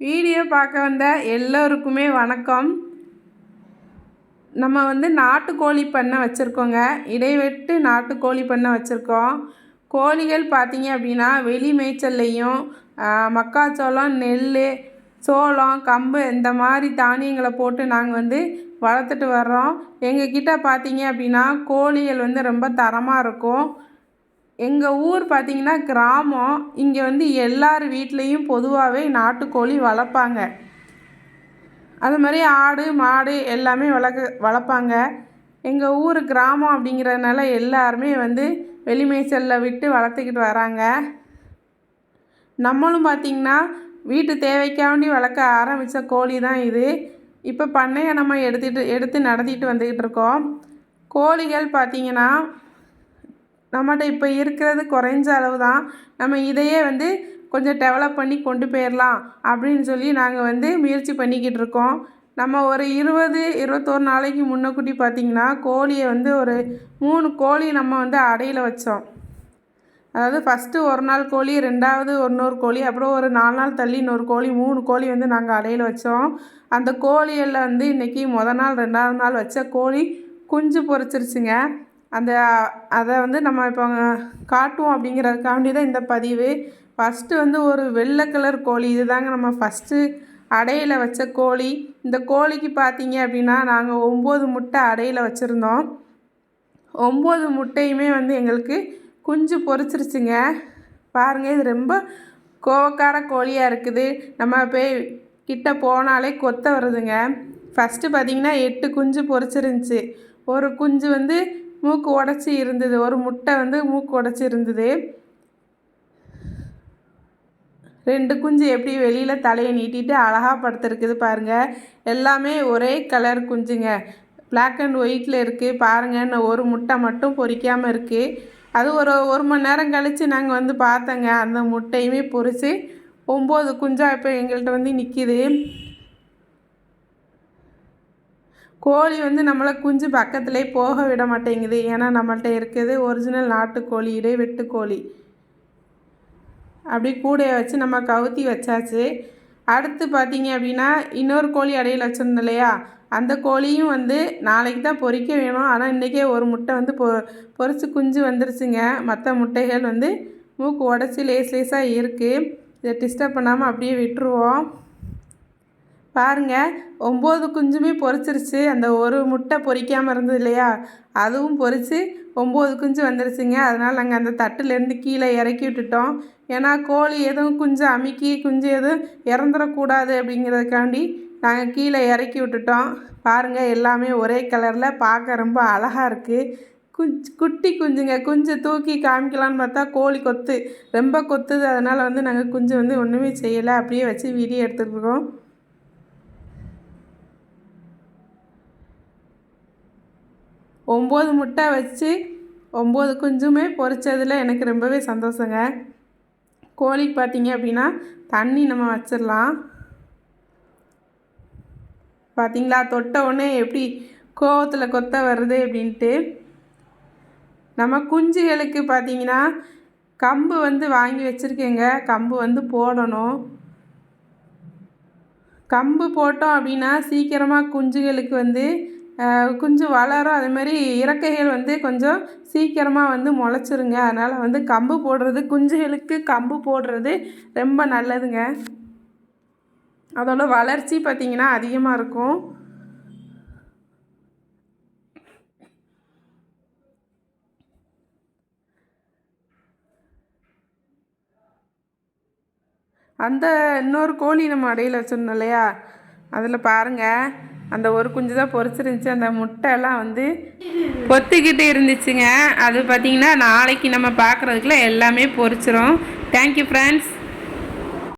Video பார்க்க வந்த எல்லோருக்குமே வணக்கம். நம்ம வந்து நாட்டுக்கோழி பண்ணை வச்சுருக்கோங்க. இடைவெட்டு நாட்டுக்கோழி பண்ணை வச்சுருக்கோம். கோழிகள் பார்த்திங்க அப்படின்னா வெளி மேய்ச்சல்லையும் மக்காச்சோளம் நெல் சோளம் கம்பு இந்த மாதிரி தானியங்களை போட்டு நாங்கள் வந்து வளர்த்துட்டு வர்றோம். எங்கள் கிட்டே பார்த்திங்க அப்படின்னா கோழிகள் வந்து ரொம்ப தரமாக இருக்கும். எங்கள் ஊர் பார்த்திங்கன்னா கிராமம். இங்கே வந்து எல்லார் வீட்லேயும் பொதுவாகவே நாட்டுக்கோழி வளர்ப்பாங்க. அது மாதிரி ஆடு மாடு எல்லாமே வளர்க்க வளர்ப்பாங்க. எங்கள் ஊர் கிராமம் அப்படிங்கிறதுனால எல்லாருமே வந்து வெளிமேய்ச்சலில் விட்டு வளர்த்துக்கிட்டு வராங்க. நம்மளும் பார்த்திங்கன்னா வீட்டு தேவைக்காண்டி வளர்க்க ஆரம்பித்த கோழி தான் இது. இப்போ பண்ணையை நம்ம எடுத்துகிட்டு எடுத்து நடத்திட்டு வந்துக்கிட்டு இருக்கோம். கோழிகள் பார்த்திங்கன்னா நம்மகிட்ட இப்போ இருக்கிறது குறைஞ்ச அளவு தான் நம்ம இதையே வந்து கொஞ்சம் டெவலப் பண்ணி கொண்டு போயிடலாம் அப்படின்னு சொல்லி நாங்கள் வந்து முயற்சி பண்ணிக்கிட்டு இருக்கோம். நம்ம ஒரு இருபது இருபத்தோரு நாளைக்கு முன்னக்கூட்டி பார்த்திங்கன்னா கோழியை வந்து ஒரு மூணு கோழி நம்ம வந்து அடையில் வச்சோம். அதாவது ஃபஸ்ட்டு ஒரு நாள் கோழி ரெண்டாவது இன்னொரு கோழி அப்புறம் ஒரு நாலு நாள் தள்ளி இன்னொரு கோழி மூணு கோழி வந்து நாங்கள் அடையில் வச்சோம். அந்த கோழியில் வந்து இன்றைக்கி மொதல் நாள் ரெண்டாவது நாள் வச்ச கோழி குஞ்சு பொறிச்சிருச்சுங்க அந்த அதை வந்து நம்ம இப்போ காட்டுவோம் அப்படிங்கிறதுக்காண்டி தான் இந்த பதிவு. ஃபஸ்ட்டு வந்து ஒரு வெள்ளை கலர் கோழி. இது தாங்க நம்ம ஃபஸ்ட்டு அடையில் வச்ச கோழி. இந்த கோழிக்கு பார்த்தீங்க அப்படின்னா நாங்கள் ஒம்பது முட்டை அடையில் வச்சுருந்தோம். ஒம்பது முட்டையுமே வந்து எங்களுக்கு குஞ்சு பொறிச்சிருச்சுங்க பாருங்கள் இது ரொம்ப கோவக்கார கோழியாக இருக்குது. நம்ம போய் கிட்ட போனாலே கொத்த வருதுங்க. ஃபஸ்ட்டு பார்த்திங்கன்னா எட்டு குஞ்சு பொறிச்சிருந்துச்சி ஒரு குஞ்சு வந்து மூக்கு உடச்சி இருந்தது. ஒரு முட்டை வந்து மூக்கு உடச்சி இருந்தது. ரெண்டு குஞ்சு எப்படி வெளியில் தலையை நீட்டிட்டு அழகாக படுத்துருக்குது பாருங்கள் எல்லாமே ஒரே கலர் குஞ்சுங்க. பிளாக் அண்ட் ஒயிட்டில் இருக்குது பாருங்கள் ஒரு முட்டை மட்டும் பொறிக்காமல் இருக்குது அது ஒரு ஒரு மணி நேரம் கழித்து நாங்கள் வந்து பார்த்தோங்க. அந்த முட்டையுமே பொறிச்சு ஒம்பது குஞ்சாக இப்போ எங்கள்கிட்ட வந்து நிற்கிது கோழி வந்து நம்மளை குஞ்சு பக்கத்துலேயே போக விட மாட்டேங்குது. ஏன்னா நம்மள்கிட்ட இருக்குது ஒரிஜினல் நாட்டுக்கோழி இடை வெட்டுக்கோழி அப்படி கூடையை வச்சு நம்ம கவுத்தி வச்சாச்சு. அடுத்து பார்த்தீங்க அப்படின்னா இன்னொரு கோழி அடையில் வச்சுருந்தோம் இல்லையா? அந்த கோழியும் வந்து நாளைக்கு தான் பொறிக்க வேணும். ஆனால் இன்றைக்கே ஒரு முட்டை வந்து பொ பொறிச்சு குஞ்சு வந்துருச்சுங்க. மற்ற முட்டைகள் வந்து மூக்கு உடச்சி லேஸ் லேஸாக இருக்குது இதை டிஸ்டர்ப் பண்ணாமல் அப்படியே விட்டுருவோம். பாருங்கள் ஒம்பது குஞ்சுமே பொறிச்சிருச்சு அந்த ஒரு முட்டை பொறிக்காமல் இருந்தது இல்லையா? அதுவும் பொறிச்சு ஒம்பது குஞ்சு வந்துருச்சுங்க. அதனால் நாங்கள் அந்த தட்டுலேருந்து கீழே இறக்கி விட்டுட்டோம். ஏன்னா கோழி எதுவும் குஞ்சு அமுக்கி குஞ்சு எதுவும் இறந்துடக்கூடாது அப்படிங்கிறதுக்காண்டி நாங்கள் கீழே இறக்கி விட்டுட்டோம். பாருங்கள் எல்லாமே ஒரே கலரில் பார்க்க ரொம்ப அழகாக இருக்குது குஞ்சு குட்டி குஞ்சுங்க. குஞ்சு தூக்கி காமிக்கலான்னு பார்த்தா கோழி கொத்து. ரொம்ப கொத்துது. அதனால் வந்து நாங்கள் குஞ்சு வந்து ஒன்றுமே செய்யலை. அப்படியே வச்சு வீடியோ எடுத்துகிட்டு ஒம்பது முட்டை வச்சு ஒம்பது குஞ்சுமே பொறிச்சதில் எனக்கு ரொம்பவே சந்தோஷங்க. கோழிக்கு பார்த்திங்க அப்படின்னா தண்ணி நம்ம வச்சிடலாம். பார்த்திங்களா? தொட்ட உடனே எப்படி கோவத்தில் கொத்த வருது அப்படின்ட்டு. நம்ம குஞ்சுகளுக்கு பார்த்தீங்கன்னா கம்பு வந்து வாங்கி வச்சுருக்கேங்க. கம்பு வந்து போடணும். கம்பு போட்டோம் அப்படின்னா சீக்கிரமாக குஞ்சுகளுக்கு வந்து குஞ்சு வளரும் அதேமாதிரி இறக்கைகள் வந்து கொஞ்சம் சீக்கிரமாக வந்து முளைச்சிருங்க. அதனால் வந்து கம்பு போடுறது குஞ்சுகளுக்கு கம்பு போடுறது ரொம்ப நல்லதுங்க. அதோட வளர்ச்சி பார்த்திங்கன்னா அதிகமாக இருக்கும். அந்த இன்னொரு கோழி நம்ம அடையில் வச்சுருந்தோம் இல்லையா? அதில் பாருங்கள் அந்த ஒரு குஞ்சு தான் பொறிச்சிருந்துச்சு அந்த முட்டைலாம் வந்து கொத்திக்கிட்டு இருந்துச்சுங்க. அது பார்த்திங்கன்னா நாளைக்கு நம்ம பார்க்குறதுக்குள்ள எல்லாமே பொறிச்சிரும் தேங்க்யூ ஃப்ரெண்ட்ஸ்